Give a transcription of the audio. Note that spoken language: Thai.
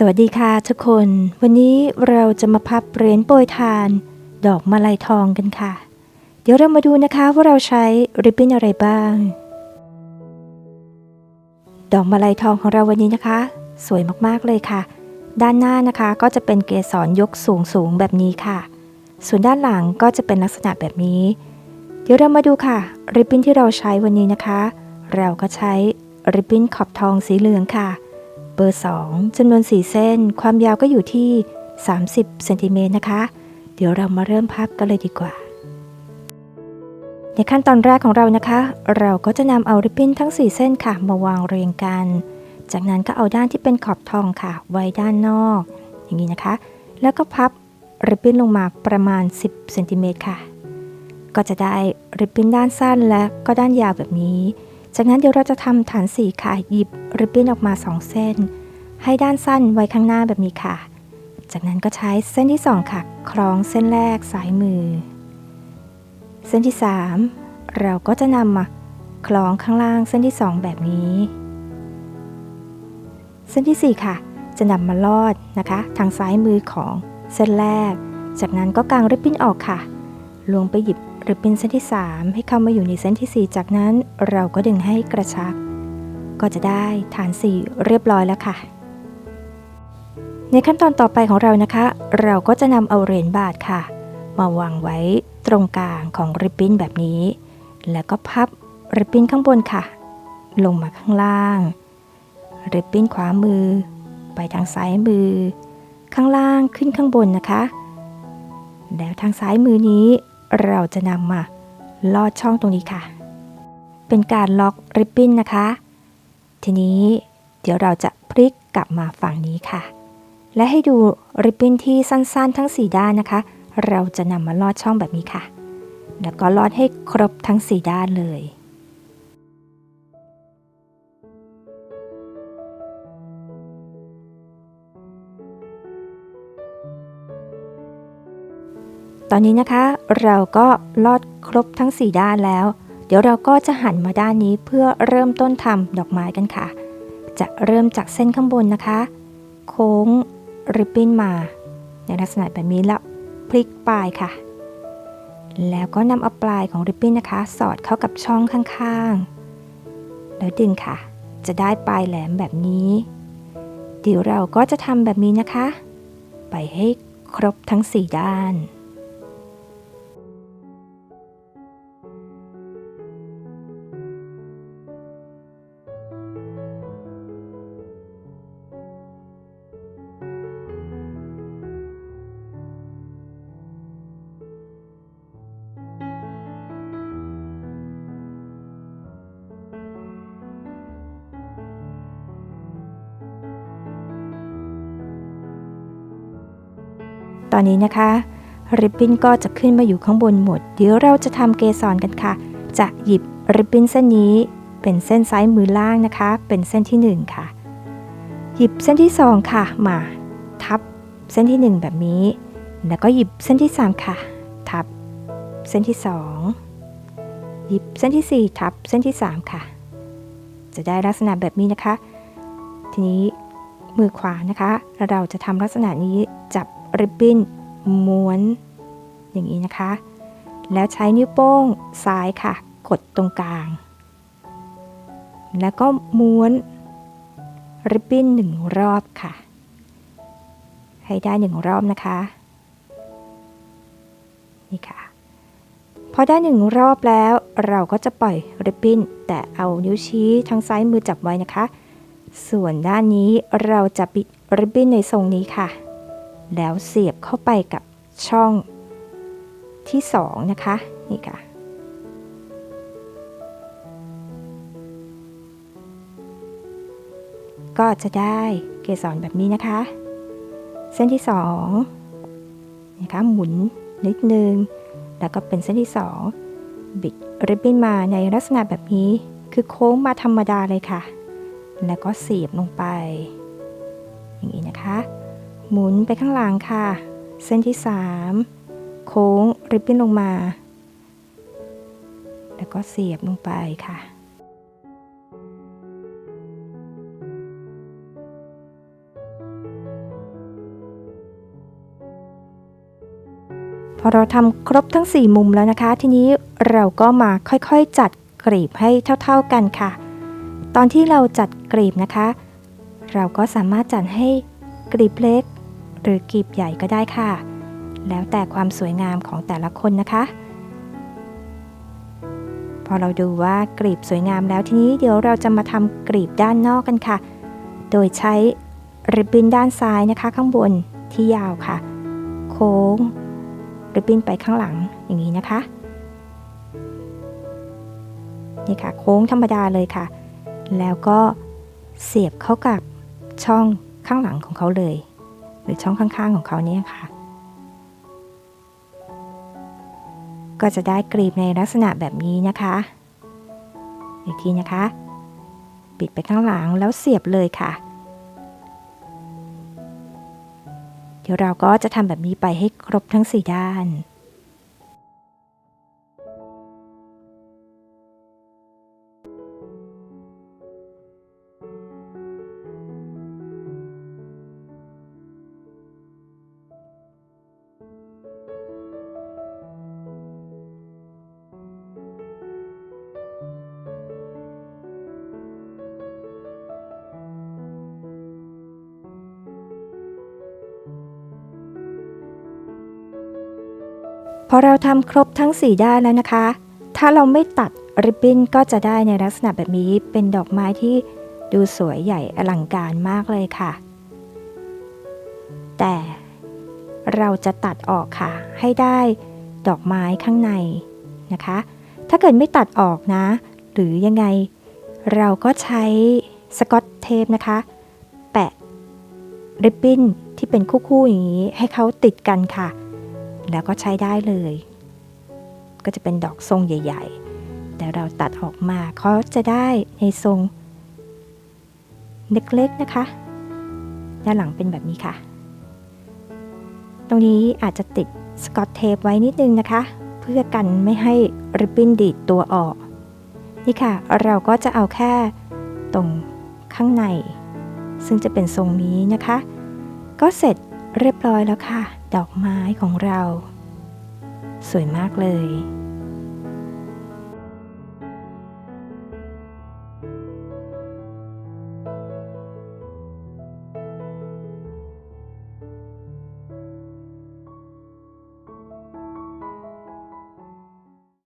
สวัสดีค่ะทุกคน วันนี้เราจะมาพับเหรียญโปรยทาน ดอกมาลัยทองกันค่ะ เดี๋ยวเรามาดูนะคะว่าเราใช้ริบบิ้นอะไรบ้าง ดอกมาลัยทองของเราวันนี้นะคะ สวยมากๆเลยค่ะ ด้านหน้านะคะก็จะเป็นเกสรยกสูงสูงแบบนี้ค่ะ ส่วนด้านหลังก็จะเป็นลักษณะแบบนี้ เดี๋ยวเรามาดูค่ะ ริบบิ้นที่เราใช้วันนี้นะคะ เราก็ใช้ริบบิ้นขอบทองสีเหลืองค่ะ เบอร์ 2จำนวน 4 เส้น ความยาวก็อยู่ที่ 30เซนติเมตรนะคะ เดี๋ยวเรามาเริ่มพับกันเลยดีกว่า ในขั้นตอนแรกของเรานะคะ เราก็จะนำเอาริบบิ้นทั้ง 4 เส้นค่ะ มาวางเรียงกัน จากนั้นก็เอาด้านที่เป็นขอบทองค่ะ ไว้ด้านนอก อย่างนี้นะคะ แล้วก็พับริบบิ้นลงมาประมาณ 10เซนติเมตรค่ะ ก็จะได้ริบบิ้นด้านสั้นและก็ด้านยาวแบบนี้ จากนั้นเดี๋ยวเราจะทำฐานสีค่ะ หยิบริบบิ้นออกมา 2 เส้น ให้ด้านสั้นไว้ข้างหน้าแบบนี้ค่ะ จากนั้นก็ใช้เส้นที่ 2 ค่ะ คล้องเส้นแรกสายมือ เส้นที่ 3 เราก็จะนำมาคล้องข้างล่างเส้นที่ 2 แบบนี้ เส้นที่ 4 ค่ะ จะนำมาลอดนะคะ ทางซ้ายมือของเส้นแรก จากนั้นก็กางริบบิ้นออกค่ะ ลวงไปหยิบ ริบบิ้นเส้นที่ 3 ให้เข้ามาอยู่ในเส้นที่ 4 จากนั้นเราก็ดึงให้กระชับ ก็จะได้ฐานสีเรียบร้อยแล้วค่ะ ในขั้นตอนต่อไปของเรานะคะ เราก็จะนำเอาเหรียญบาทค่ะ มาวางไว้ตรงกลางของริบบิ้นแบบนี้ แล้วก็พับริบบิ้นข้างบนค่ะ ลงมาข้างล่างริบบิ้นขวามือ ไปทางซ้ายมือ ข้างล่างขึ้นข้างบนนะคะ แล้วทางซ้ายมือนี้ เราจะนำมาลอดช่องตรงนี้ค่ะ เป็นการล็อกริบบิ้นนะคะ ทีนี้เดี๋ยวเราจะพลิกกลับมาฝั่งนี้ค่ะ และให้ดูริบบิ้นที่สั้นๆ ทั้ง 4 ด้านนะคะ เราจะนำมาลอดช่องแบบนี้ค่ะ แล้วก็ลอดให้ครบทั้ง 4 ด้านเลย ตอนนี้นะคะเราก็ลอดครบทั้ง 4 ด้านแล้ว เดี๋ยวเราก็จะหันมาด้านนี้เพื่อเริ่มต้นทำดอกไม้กันค่ะ จะเริ่มจากเส้นข้างบนนะคะ โค้งริบบิ้นมา ในลักษณะแบบนี้แล้วพลิกปลายค่ะ แล้วก็นำเอาปลายของริบบิ้นนะคะ สอดเข้ากับช่องข้างๆ แล้วดึงค่ะ จะได้ปลายแหลมแบบนี้เดี๋ยวเราก็จะทำแบบนี้นะคะ ไปให้ครบทั้ง 4 ด้าน ตอนนี้นะคะ ริบบิ้นก็จะขึ้นมาอยู่ข้างบนหมด เดี๋ยวเราจะทำเกสรกันค่ะ จะหยิบริบบิ้นเส้นนี้ เป็นเส้นซ้ายมือล่างนะคะ เป็นเส้นที่ 1 ค่ะ หยิบเส้นที่ 2 ค่ะ มา ทับเส้นที่ 1 แบบนี้ แล้วก็หยิบเส้นที่ 3 ค่ะ ทับเส้นที่ 2 หยิบเส้นที่ 4 ทับเส้นที่ 3 ค่ะ จะได้ลักษณะแบบนี้นะคะ ทีนี้มือขวานะคะ เราจะทำลักษณะนี้จับ ริบบิ้นม้วน อย่างนี้นะคะ แล้วใช้นิ้วโป้งซ้ายค่ะ กดตรงกลาง แล้วก็ม้วนริบบิ้นหนึ่งรอบค่ะ ให้ได้หนึ่งรอบนะคะ นี่ค่ะ พอได้หนึ่งรอบแล้วเราก็จะปล่อยริบบิ้นแต่เอานิ้วชี้ทางซ้ายมือจับไว้นะคะ ส่วนด้านนี้เราจะปิดริบบิ้นในทรงนี้ค่ะ แล้วเสียบเข้าไปกับช่องที่2นะคะ นี่ค่ะ ก็จะได้เกสรแบบนี้นะคะ เส้นที่2นะคะหมุนนิดนึง แล้วก็เป็นเส้นที่2บิดริบบิ้นมาในลักษณะแบบนี้ คือโค้งมาธรรมดาเลยค่ะ แล้วก็เสียบลงไป อย่างนี้นะคะ หมุนไปข้างหลังค่ะ เส้นที่ 3 โค้งริบบิ้นลงมา แล้วก็เสียบลงไปค่ะ พอเราทำครบทั้ง 4 มุมแล้วนะคะ ทีนี้เราก็มาค่อยๆจัดกรีบให้เท่าๆกันค่ะ ตอนที่เราจัดกรีบนะคะ เราก็สามารถจัดให้กรีบเล็ก หรือกรีบใหญ่ก็ได้ค่ะ แล้วแต่ความสวยงามของแต่ละคนนะคะ พอเราดูว่ากรีบสวยงามแล้วทีนี้เดี๋ยวเราจะมาทำกรีบด้านนอกกันค่ะ โดยใช้ริบบิ้นด้านซ้ายนะคะข้างบนที่ยาวค่ะ โค้งริบบิ้นไปข้างหลังอย่างนี้นะคะนี่ค่ะโค้งธรรมดาเลยค่ะ แล้วก็เสียบเข้ากับช่องข้างหลังของเขาเลย รือช่องข้างๆของเขาเนี่ยค่ะ ก็จะได้กรีบในลักษณะแบบนี้นะคะ อีกทีนะคะ ปิดไปข้างหลังแล้วเสียบเลยค่ะ เดี๋ยวเราก็จะทำแบบนี้ไปให้ครบทั้ง 4 ด้าน พอเราทำครบทั้ง 4 ด้านแล้วนะคะ ถ้าเราไม่ตัดริบบิ้นก็จะได้ในลักษณะแบบนี้เป็นดอกไม้ที่ดูสวยใหญ่อลังการมากเลยค่ะ แต่เราจะตัดออกค่ะ ให้ได้ดอกไม้ข้างในนะคะ ถ้าเกิดไม่ตัดออกนะ หรือยังไง เราก็ใช้สกอตเทปนะคะ แปะริบบิ้นที่เป็นคู่ๆอย่างนี้ให้เขาติดกันค่ะ แล้วก็ใช้ได้เลย ก็จะเป็นดอกทรงใหญ่ ๆ แต่เราตัดออกมาเขาจะได้ในทรงเล็กๆนะคะ ด้านหลังเป็นแบบนี้ค่ะ ตรงนี้อาจจะติดสกอตเทปไว้นิดนึงนะคะ เพื่อกันไม่ให้ริบบิ้นดีดตัวออก นี่ค่ะ เราก็จะเอาแค่ตรงข้างใน ซึ่งจะเป็นทรงนี้นะคะ ก็เสร็จเรียบร้อยแล้วค่ะ ดอกไม้ของเรา สวยมากเลย